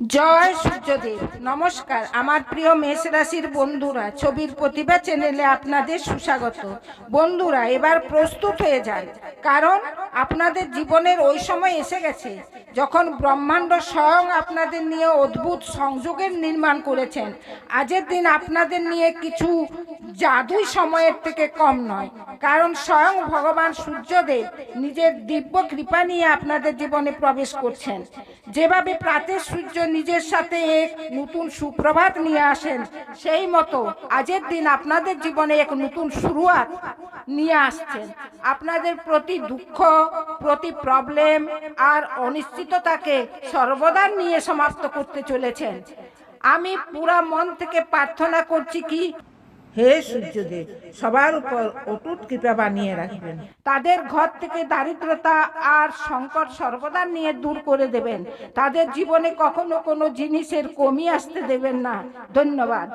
জয় সূর্যদেব। নমস্কার, আমার প্রিয় মেষ রাশির বন্ধুরা, ছবির প্রতিভা চ্যানেলে আপনাদের সুস্বাগত। বন্ধুরা, এবার প্রস্তুত হয়ে যান, কারণ আপনাদের জীবনের ওই সময় এসে গেছে, যখন ব্রহ্মাণ্ড স্বয়ং আপনাদের নিয়ে অদ্ভুত সংযোগের নির্মাণ করেছেন। আজের দিন আপনাদের নিয়ে কিছু জাদুই সময়ের থেকে কম নয়, কারণ স্বয়ং ভগবান সূর্যদেব নিজের দিব্য কৃপা নিয়ে আপনাদের জীবনে প্রবেশ করছেন। যেভাবে প্রাতের সূর্য নিজের সাথে এক নতুন সুপ্রভাত নিয়ে আসেন। সেই মতো আজের দিন আপনাদের জীবনে এক নতুন শুরুয়াত নিয়ে আসছেন। আপনাদের প্রতি দুঃখ, প্রতি প্রবলেম আর অনিশ্চিততাকে সর্বদা নিয়ে সমাপ্ত করতে চলেছেন। আমি পুরা মন থেকে প্রার্থনা করছি কি হে সূর্যদেব, সবার উপর অটুট কৃপা বানিয়ে রাখবেন। তাদের ঘর থেকে দারিদ্রতা আর সংকট সর্বদা নিয়ে দূর করে দেবেন। তাদের জীবনে কখনো কোনো জিনিসের কমি আসতে দেবেন না। ধন্যবাদ।